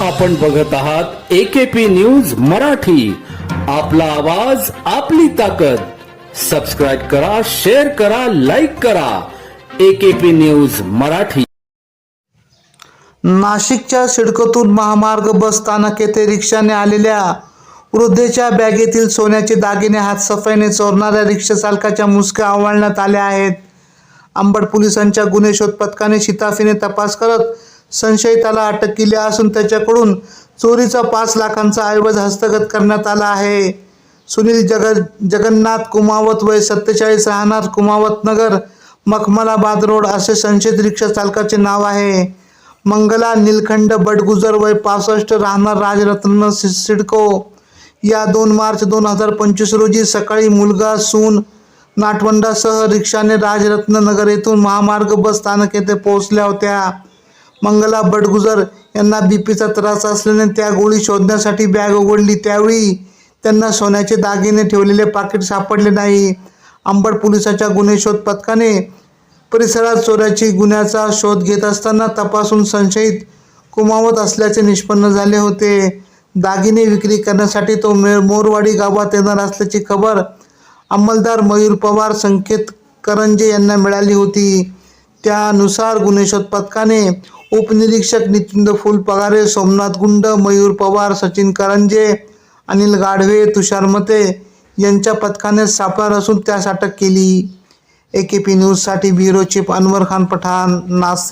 आपण बघत आहात एकेपी न्यूज मराठी. आपला आवाज आपली ताकद. सबस्क्राईब करा शेअर करा लाईक करा. AKP news Marathi. नाशिकच्या सिडकोतून महामार्ग बस स्थानक येथे रिक्षाने आलेल्या वृद्धेच्या बॅगेतील सोन्याचे दागिने हातसफाईने चोरणाऱ्या रिक्षा चालकाच्या मुसक्या आवळण्यात आल्या आहेत. अंबड पोलिसांच्या गुन्हे शोध पथकाने शिताफीने तपास करत संशयिताला अटक केली असून त्याच्याकडून चोरीचा पाच लाखांचा ऐवज हस्तगत करण्यात आला आहे. सुनील जग जगन्नाथ कुमावत वय सत्तेचाळीस राहणार कुमावत नगर मखमलाबाद रोड असे संशयित रिक्षा चालकाचे नाव आहे. मंगला नीलखंड बडगुजर वय पासष्ट राहणार राजरत्न सि- सिडको. या दोन मार्च दोन हजार पंचवीस रोजी सकाळी मुलगा सून नाटवंडासह रिक्षाने राजरत्न नगर येथून महामार्ग बस स्थानक येथे पोहोचल्या होत्या. मंगला बडगुजर यांना बीपीचा त्रास असल्याने त्या गोळी शोधण्यासाठी बॅग उघडली. त्यावेळी त्यांना सोन्याचे दागिने ठेवलेले पाकिट सापडले नाही. अंबड पोलिसाच्या गुन्हे शोध पथकाने परिसरात चोऱ्याची गुन्ह्याचा शोध घेत असताना तपासून संशयित कुमावत असल्याचे निष्पन्न झाले होते. दागिने विक्री करण्यासाठी तो मे मोरवाडी गावात येणार असल्याची खबर अंमलदार मयूर पवार संकेत करंजे यांना मिळाली होती. त्यानुसार गुन्हे पथकाने उपनिरीक्षक नितीन फुलपगारे सोमनाथ गुंड मयूर पवार सचिन करंजे अनिल गाढवे तुषार मते यांच्या पथकाने सापळा असून त्यास अटक केली. ए के पी न्यूजसाठी ब्युरो चीफ अनवर खान पठाण नाशिक.